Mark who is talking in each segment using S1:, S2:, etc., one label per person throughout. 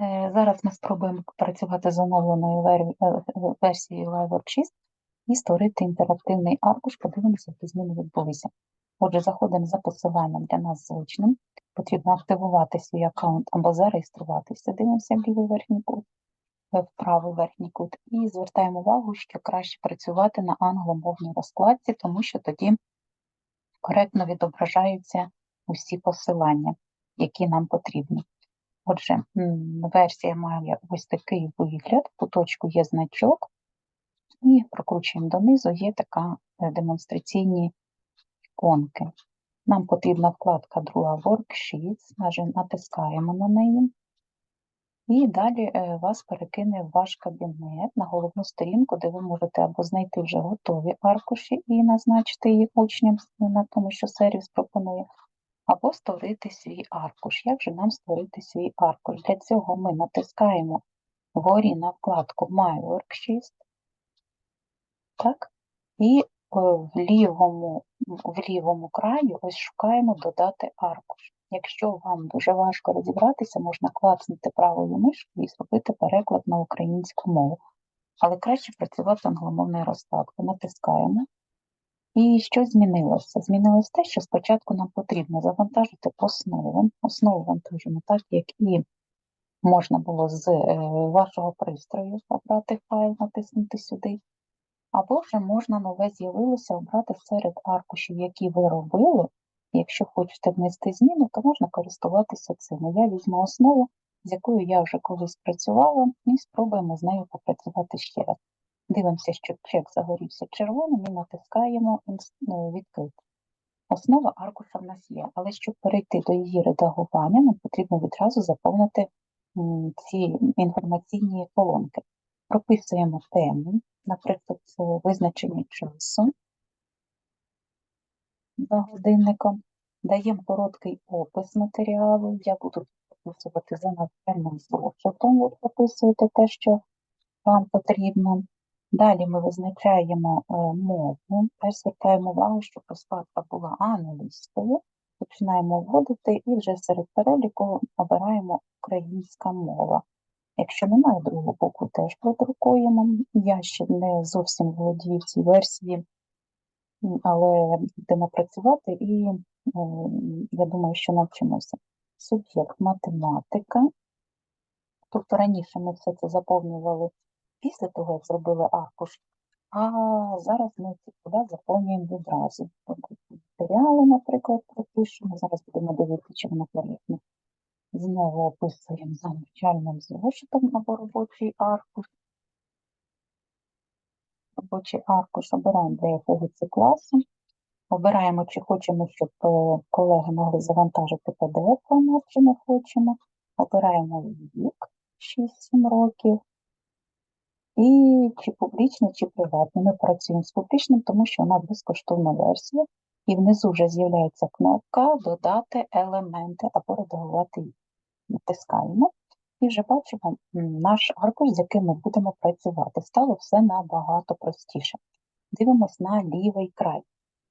S1: Е, Зараз ми спробуємо працювати з оновленою е, версією LiveWork 6 і створити інтерактивний аркуш, подивимося, які зміни відбулися. Отже, заходимо за посиланням для нас звичним. Потрібно активувати свій аккаунт або зареєструватися. Дивимося в лівий верхній кут, е, в правий верхній кут. І звертаємо увагу, що краще працювати на англомовній розкладці, тому що тоді коректно відображаються усі посилання, які нам потрібні. Отже, версія має ось такий вигляд, куточку є значок, і прокручуємо донизу, є така е, демонстраційні іконки. Нам потрібна вкладка друга Worksheets, натискаємо на неї. І далі е, вас перекине в ваш кабінет на головну сторінку, де ви можете або знайти вже готові аркуші і назначити їх учням на тому, що сервіс пропонує, або створити свій аркуш. Як же нам створити свій аркуш? Для цього ми натискаємо вгорі на вкладку My Worksheet, так? і е, в лівому, в лівому краю ось шукаємо додати аркуш. Якщо вам дуже важко розібратися, можна клацнути правою мишкою і зробити переклад на українську мову. Але краще працювати англомовною розкладкою. Натискаємо. І що змінилося? Змінилось те, що спочатку нам потрібно завантажити основу. Основу вантажимо так, як і можна було з е, вашого пристрою обрати файл, натиснути сюди. Або вже можна нове з'явилося обрати серед аркушів, які ви робили. Якщо хочете внести зміни, то можна користуватися цим. Я візьму основу, з якою я вже колись працювала, і спробуємо з нею попрацювати ще раз. Дивимося, що чек загорівся червоним і натискаємо «Інс- е, відкрити. Основа аркуша в нас є, але щоб перейти до її редагування, нам потрібно відразу заповнити ці інформаційні колонки. Прописуємо тему, наприклад, визначення часу за годинником, даємо короткий опис матеріалу. Я буду прописувати за навчальним зошитом, ви прописуєте те, що вам потрібно. Далі ми визначаємо е, мову, теж звертаємо увагу, щоб розкладка була англійською. Починаємо вводити і вже серед переліку обираємо українська мова. Якщо немає другого боку, теж продрукуємо. Я ще не зовсім володію в цій версії, але будемо працювати і е, я думаю, що навчимося. Суб'єкт математика. Тобто раніше ми все це заповнювали після того, як зробили аркуш, а зараз ми ці поля заповнюємо відразу. Матеріали, наприклад, пропишемо. Зараз будемо дивитися, чи воно коректно. Знову описуємо за навчальним зошитом або робочий аркуш. Робочий аркуш обираємо для якого це класу. Обираємо, чи хочемо, щоб е, колеги могли завантажити PDF-формат, чи не хочемо. Обираємо вік 6-7 років. І чи публічний, чи приватний. Ми працюємо з публічним, тому що нас безкоштовна версія, і внизу вже з'являється кнопка Додати елементи або редагувати їх. Натискаємо. І вже бачимо наш аркуш, з яким ми будемо працювати. Стало все набагато простіше. Дивимось на лівий край.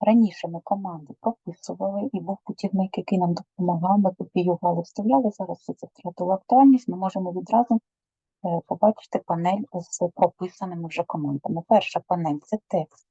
S1: Раніше ми команди прописували, і був путівник, який нам допомагав, ми копіювали, вставляли. Зараз це втратило актуальність. Ми можемо відразу е, побачити панель з прописаними вже командами. Перша панель це текст.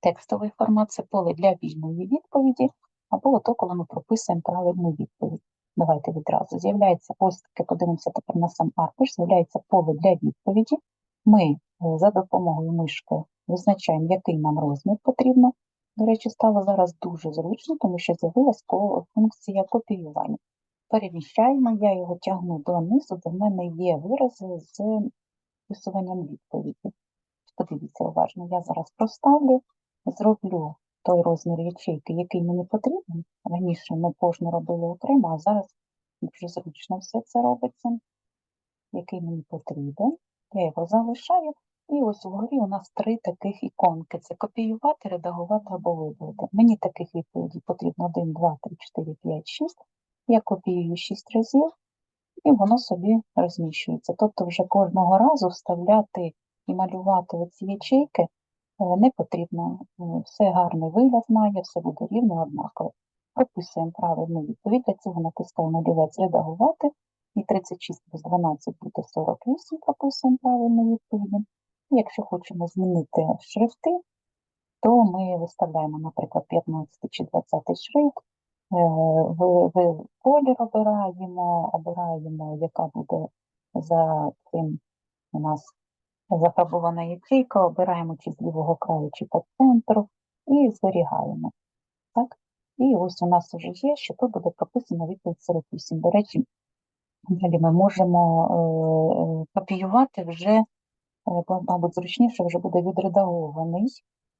S1: Текстовий формат це поле для вільної відповіді, або ото, коли ми прописуємо правильну відповідь. Давайте відразу. З'являється ось таке, подивимося тепер на сам аркуш, з'являється поле для відповіді. Ми е, за допомогою мишки визначаємо, який нам розмір потрібно. До речі, стало зараз дуже зручно, тому що з'явилась ко- функція копіювання. Переміщаємо, я його тягну донизу, де в мене є вирази з вписуванням відповіді. Подивіться уважно, я зараз проставлю, зроблю той розмір ячейки, який мені потрібен. Раніше ми кожну робили окремо, а зараз дуже зручно все це робиться, який мені потрібен. Я його залишаю. І ось вгорі у нас три таких іконки. Це копіювати, редагувати або видалити. Мені таких відповідей потрібно 1, 2, 3, 4, 5, 6. Я копіюю 6 разів, і воно собі розміщується. Тобто вже кожного разу вставляти і малювати оці ячейки е, не потрібно. Е, Все гарний вигляд має, все буде рівно однаково. Прописуємо правильну відповідь, для цього натискаємо олівець редагувати І 36 плюс 12 буде 48, прописуємо правильну відповіді. І якщо хочемо змінити шрифти, то ми виставляємо, наприклад, 15 чи 20 шрифт, колір обираємо, обираємо, яка буде за цим у нас зафарбована ячейка, обираємо чи з лівого краю, чи по центру, і зберігаємо. Так? І ось у нас вже є, що тут буде прописано відповідь 48. До речі, далі ми можемо е, е, копіювати вже, е, мабуть, зручніше вже буде відредагований,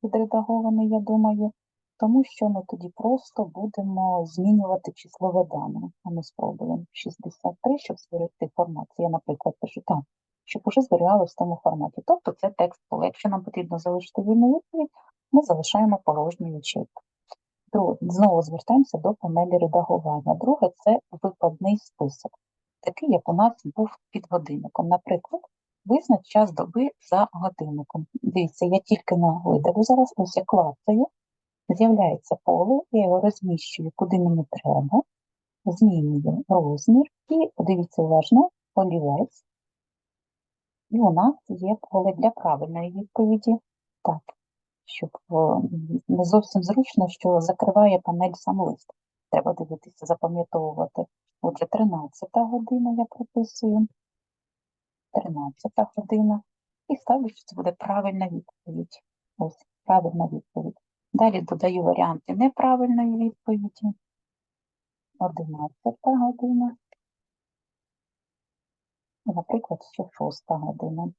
S1: відредагований, я думаю, тому що ми тоді просто будемо змінювати числове дане. А ми спробуємо 63, щоб зберегти формат. Я, наприклад, пишу так, щоб уже зберігалося в тому форматі. Тобто це текст поле. Якщо нам потрібно залишити вільну відповідь, ми залишаємо порожню ячейку. Друге, знову звертаємося до панелі редагування. Друге це викладний список, такий, як у нас був під годинником. Наприклад, визнач час доби за годинником. Дивіться, я тільки на видалю зараз, ось я клацаю, з'являється поле, я його розміщую, куди мені треба, змінюю розмір і, подивіться уважно, олівець. І у нас є поле для правильної відповіді. Так, щоб е, не зовсім зручно, що закриває панель сам лист. Треба дивитися, запам'ятовувати. Отже, 13 година я прописую. 13 година. І ставлю, що це буде правильна відповідь. Ось, правильна відповідь. Далі додаю варіанти неправильної відповіді. 11 година. Наприклад, ще 6 година.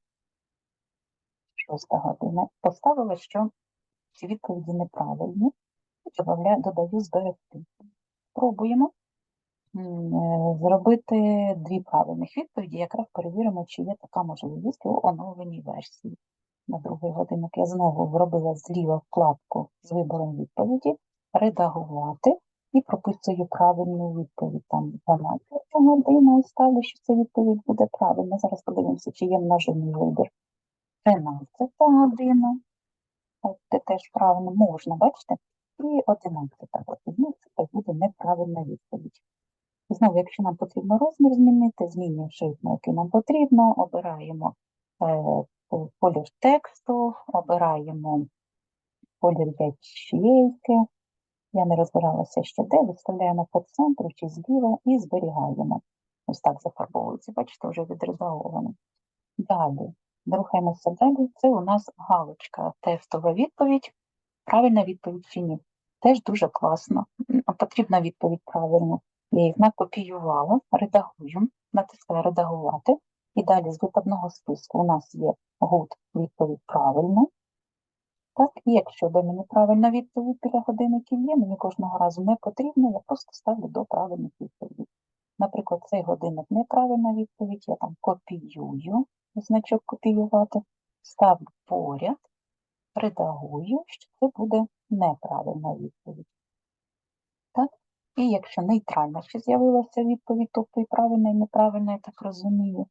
S1: 6 година. Поставила, що ці відповіді неправильні. І додаю зберегти. Пробуємо е, зробити дві правильних відповіді. Якраз перевіримо, чи є така можливість у оновленій версії. На другий годинник я знову зробила зліва вкладку з вибором відповіді, редагувати і прописую правильну відповідь. Там 12 година і ставлю, що ця відповідь буде правильна. Зараз подивимося, чи є множинний вибір. 13 година. Це теж правильно можна, бачите? І 11 година це буде неправильна відповідь. Знову, якщо нам потрібно розмір змінити, змінюємо шрифт, на який нам потрібно, обираємо е, колір тексту, обираємо колір ячейки. Я не розбиралася ще де, виставляємо по центру чи зліва і зберігаємо. Ось так зафарбовується, бачите, вже відредаговано. Далі, рухаємося далі. Це у нас галочка, тестова відповідь. Правильна відповідь чи ні. Теж дуже класно. Потрібна відповідь правильно. Я їх накопіювала, редагую, натискаю редагувати. І далі з випадного списку у нас є гуд відповідь правильна. Так, і якщо би мені правильна відповідь біля годинників є, мені кожного разу не потрібно, я просто ставлю до правильних відповідей. Наприклад, цей годинник неправильна відповідь, я там копіюю, значок копіювати, ставлю поряд, редагую, що це буде неправильна відповідь. Так? І якщо нейтральна ще з'явилася відповідь, тобто і правильна, і неправильна, я так розумію,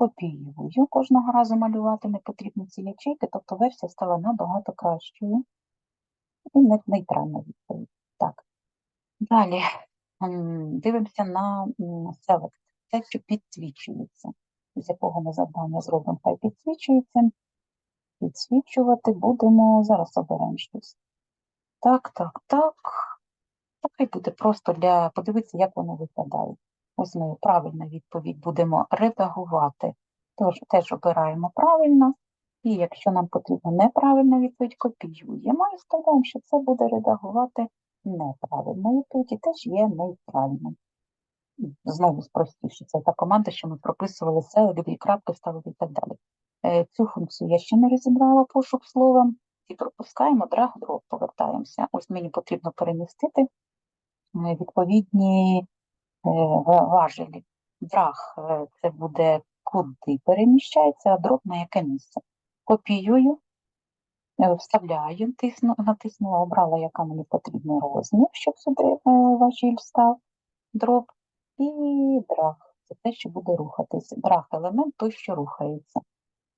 S1: копіюю. Кожного разу малювати не потрібні ці ячейки, тобто версія стала набагато кращою. І не- нейтральна відповідь. Так. Далі дивимося на Select. Це що підсвічується. З якого ми завдання зробимо, хай підсвічується. Підсвічувати будемо. Зараз оберемо щось. Так, так, так. Так і буде просто для подивитися, як воно виглядає. Ось ми правильна відповідь будемо редагувати. Тож теж обираємо правильно. І якщо нам потрібна неправильна відповідь, копіюємо і вставляємо, що це буде редагувати неправильна відповідь і теж є нейтральним. Знову спростіше, це та команда, що ми прописували все, дві крапки ставили і так далі. Е, Цю функцію я ще не розібрала пошук словом. І пропускаємо драг-дроп, повертаємося. Ось мені потрібно перемістити е, відповідні важелі. Драг е, це буде куди переміщається, а дроп на яке місце. Копіюю, е, вставляю, тисну, натиснула, обрала, яка мені потрібна розмір, щоб сюди е, важіль став дроп. І драг це те, що буде рухатись. Драг елемент той, що рухається.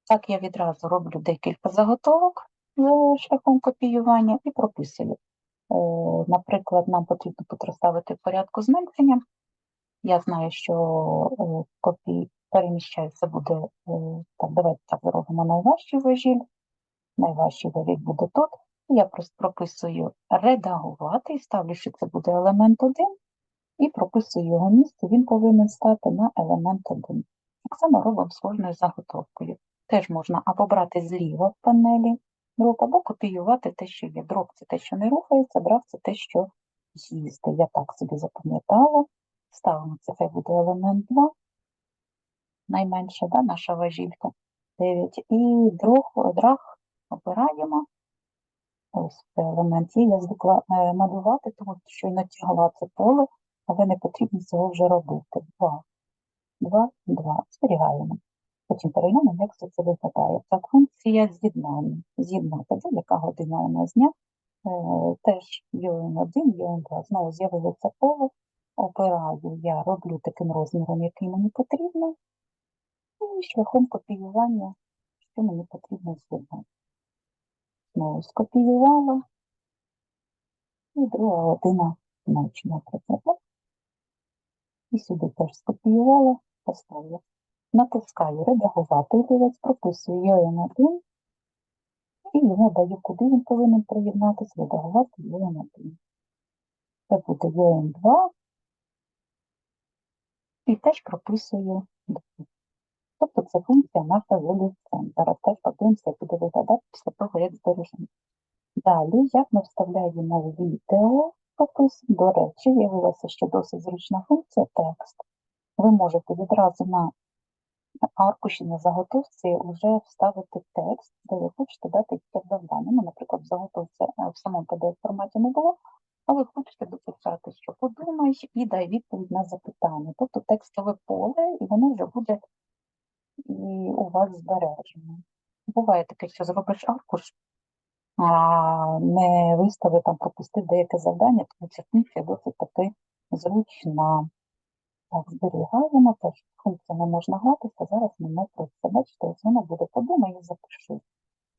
S1: Так я відразу роблю декілька заготовок за шляхом копіювання і прописую. Е, Наприклад, нам потрібно тут в порядку зменшення. Я знаю, що е, копій переміщається буде, е, так, давайте так зробимо найважчий важіль. Найважчий важіль буде тут. Я просто прописую редагувати і ставлю, що це буде елемент 1, і прописую його місце, він повинен стати на елемент 1. Так само робимо з кожною заготовкою. Теж можна або брати зліва в панелі дроб, або копіювати те, що є. Дроб це те, що не рухається, драв це те, що їсти. Я так собі запам'ятала. Ставимо це, хай буде елемент 2, найменша да, наша важілька 9. І дрог, драг обираємо. Ось це елемент є. Я звикла е, малювати, тому що й натягла це поле, але не потрібно цього вже робити. 2, 2, 2. Зберігаємо. Потім переглянемо, як все це виглядає. Так, функція з'єднання. З'єднати, яка година у нас дня. Е, теж UN1, UN2. Знову з'явилося поле. Обираю, я роблю таким розміром, який мені потрібно. І шляхом копіювання, що мені потрібно з'єднати. Знову скопіювала. І друга година ночі, наприклад. І сюди теж скопіювала, поставила. Натискаю редагувати олівець, прописую UN1 і йому даю, куди він повинен приєднатися, редагувати UN1. Це буде UN2 і теж прописую. дату. Тобто це функція наша олівцем. Зараз теж подивимося, як буде виглядати після того, як збережемо. Далі, як ми вставляємо відео, пропис, до речі, з'явилася ще досить зручна функція текст. Ви можете відразу на аркуші на заготовці вже вставити текст, де ви хочете дати якесь завдання. Ну, наприклад, в заготовці е, в самому pdf форматі не було, а ви хочете дописати, що подумай, і дай відповідь на запитання. Тобто текстове поле, і воно вже буде і у вас збережено. Буває таке, що зробиш аркуш, а не виставив там, пропустив деяке завдання, тому ця функція досить таки зручна. Так, зберігаємо, теж функція не можна гратися, зараз ми не про це. Бачите, ось воно буде подумай і запишу.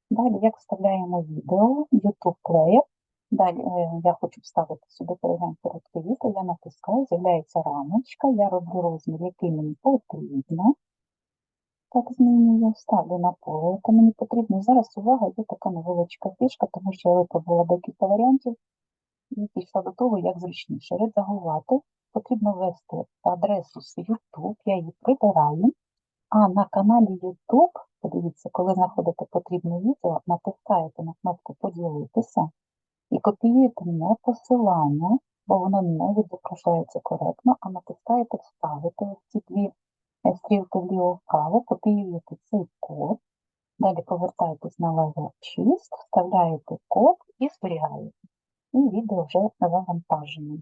S1: Далі, як вставляємо відео, YouTube Player. Далі е, я хочу вставити сюди переглянь коротке відео, я натискаю, з'являється рамочка, я роблю розмір, який мені потрібно. Так, змінюю, ставлю на поле, яке мені потрібно. Зараз увага, є така невеличка фішка, тому що я випробувала декілька варіантів і пішла до того, як зручніше. Редагувати потрібно ввести адресу з YouTube, я її прибираю. А на каналі YouTube, подивіться, коли знаходите потрібне відео, натискаєте на кнопку Поділитися і копіюєте не посилання, бо воно не відображається коректно, а натискаєте Вставити ці дві е, стрілки вліво вправо, копіюєте цей код, далі повертаєтесь на левел 6, вставляєте код і зберігаєте. І відео вже завантажене.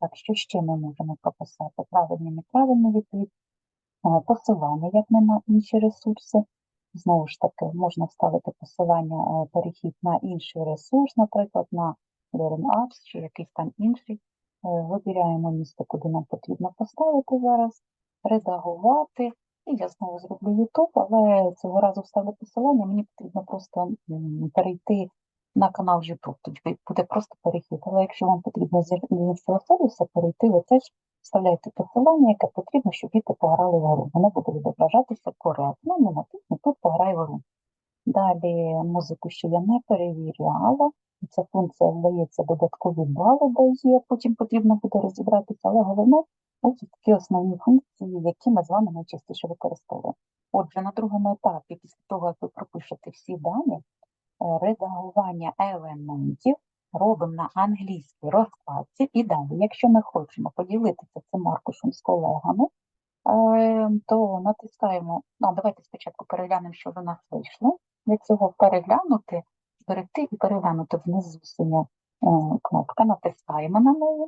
S1: Так, що ще ми можемо прописати? Правильні, неправильні відповідь, е, посилання, як не на інші ресурси. Знову ж таки, можна вставити посилання, е, перехід на інший ресурс, наприклад, на Learn Apps чи якийсь там інший. Е, Вибираємо місце, куди нам потрібно поставити зараз, редагувати. І я знову зроблю YouTube, але цього разу вставлю посилання, мені потрібно просто перейти на канал YouTube, тоді буде просто перехід. Але якщо вам потрібно з іншого сервісу перейти, ви теж вставляєте посилання, яке потрібно, щоб діти пограли в гру. Воно буде відображатися коректно, не тут пограй в гру. Далі музику ще я не перевіряла. Ця функція, здається, додаткові бали дає, потім потрібно буде розібратися, але головне ось такі основні функції, які ми з вами найчастіше використовуємо. Отже, на другому етапі, після того, як ви пропишете всі дані, е, редагування елементів робимо на англійській розкладці. І далі, якщо ми хочемо поділитися цим аркушем з колегами, то натискаємо, ну, давайте спочатку переглянемо, що до нас вийшло. Для цього переглянути, зберегти і переглянути внизу синя е, кнопка, натискаємо на неї.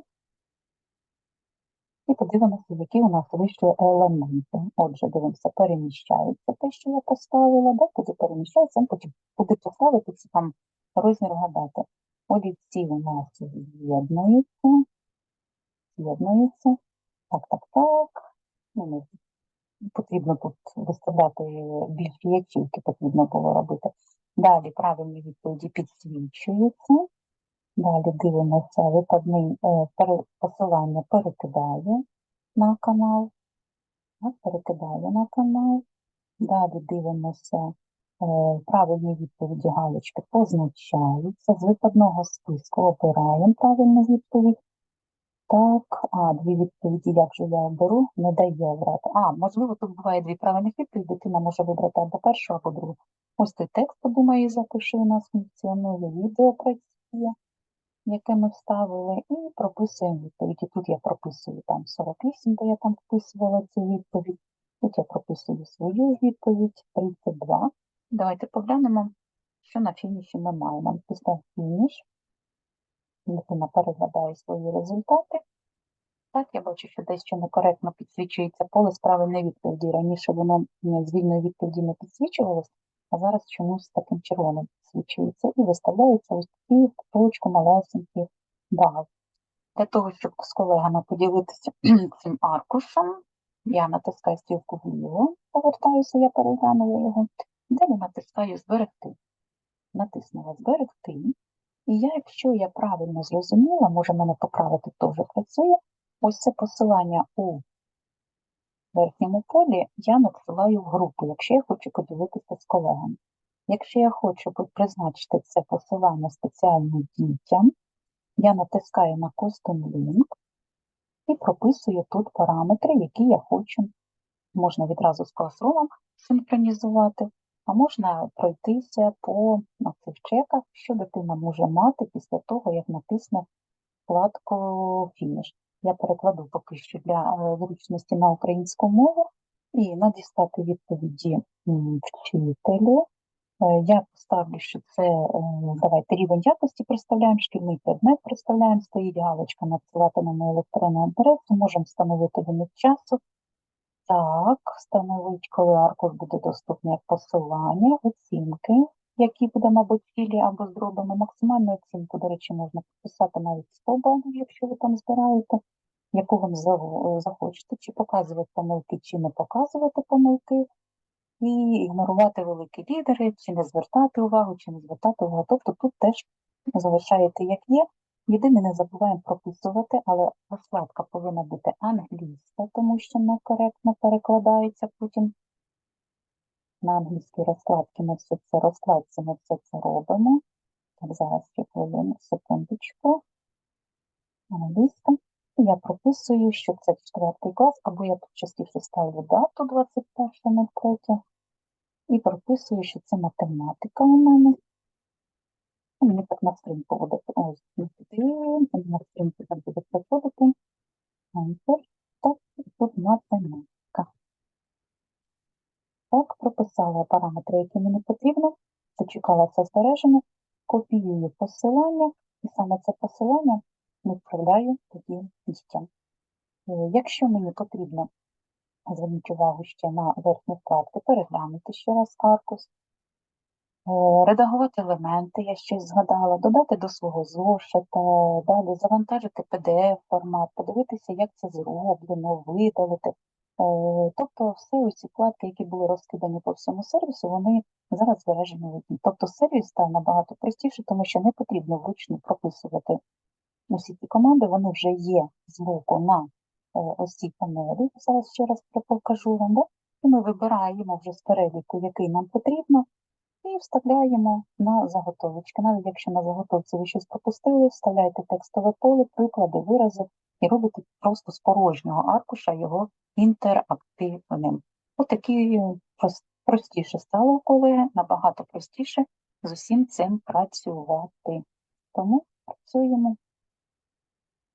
S1: І подивимося, які у нас вийшли елементи. Отже, дивимося, переміщається те, що я поставила, да, куди переміщається, потім куди поставити, це там розмір гадати. Олівці у нас з'єднуються, з'єднуються. Так, так, так. Ну, потрібно тут виставляти більш ячейки, потрібно було робити. Далі правильні відповіді підсвічуються. Далі дивимося, викладний е, посилання перекидає. на канал. Так, перекидаю на канал. Далі дивимося е, правильні відповіді галочки позначаються. З випадного списку обираємо правильну відповідь. Так, а, дві відповіді, як же я оберу, не дає обрати. А, можливо, тут буває дві правильних відповіді, дитина може вибрати або першу, або другу. Ось той текст, подумаю, запишу, у нас функціонує, відео працює, яке ми вставили, і прописуємо відповіді. Тут я прописую там 48, де я там вписувала цю відповідь. Тут я прописую свою відповідь 32. Давайте поглянемо, що на фініші ми маємо. Після фініш. Дитина переглядає свої результати. Так, я бачу, що дещо некоректно підсвічується поле з правильної відповіді. Раніше воно м, з вільної відповіді не підсвічувалось, а зараз чомусь таким червоним підсвічується і виставляється ось такі в куточку малесенькі бали. Для того, щоб з колегами поділитися цим аркушем, я натискаю стрілку вліво, повертаюся, я переглянула його. Далі натискаю зберегти. Натиснула зберегти. І я, якщо я правильно зрозуміла, може мене поправити теж працює, ось це посилання у верхньому полі я надсилаю в групу, якщо я хочу поділитися з колегами. Якщо я хочу призначити це посилання спеціально дітям, я натискаю на Custom Link і прописую тут параметри, які я хочу. Можна відразу з класрумом синхронізувати, а можна пройтися по цих чеках, що дитина може мати після того, як натисне вкладку фініш. Я перекладу поки що для е, зручності на українську мову і надіслати відповіді вчителю. Е, Я поставлю, що це е, давайте рівень якості представляємо, шкільний предмет представляємо, стоїть галочка надсилати на мою електронну адресу, можемо встановити ліміт часу. Так, встановить, коли аркуш буде доступний як посилання, оцінки, які буде, мабуть, філі або зроблено. Максимальну оцінку, до речі, можна підписати навіть 100 балів, якщо ви там збираєте, яку вам захочете, чи показувати помилки, чи не показувати помилки, і ігнорувати великі лідери, чи не звертати увагу, чи не звертати увагу. Тобто тут теж залишаєте як є. Єдине, не забуваємо прописувати, але розкладка повинна бути англійська, тому що некоректно перекладається потім. На англійській розкладці ми все це розкладці, ми все це робимо. Так, зараз ще хвилину, секундочку. Англійська. Я прописую, що це четвертий клас, або я тут частіше ставлю дату 21.03. І прописую, що це математика у мене. Ну, Мені так на стрімку буде ось сюди, на стрімку так буде приходити. Enter. Так, тут математика. Так, прописала параметри, які мені потрібно, зачекалася збереження, копіюю посилання, і саме це посилання відправляю тоді дітям. Е, Якщо мені потрібно, зверніть увагу ще на верхню вкладку, переглянути ще раз аркус, Редагувати елементи, я щось згадала, додати до свого зошита, далі завантажити PDF-формат, подивитися, як це зроблено, видалити. Е, Тобто все ось ці вкладки, які були розкидані по всьому сервісу, вони зараз збережені в одній. Тобто сервіс став набагато простіше, тому що не потрібно вручну прописувати усі ці команди, вони вже є збоку на е, ось цій панелі. Зараз ще раз покажу вам, да? і ми вибираємо вже з переліку, який нам потрібно, і вставляємо на заготовочки. Навіть якщо на заготовці ви щось пропустили, вставляєте текстове поле, приклади, вирази і робите просто з порожнього аркуша його інтерактивним. Отакі прос- простіше стало, колеги, набагато простіше з усім цим працювати. Тому працюємо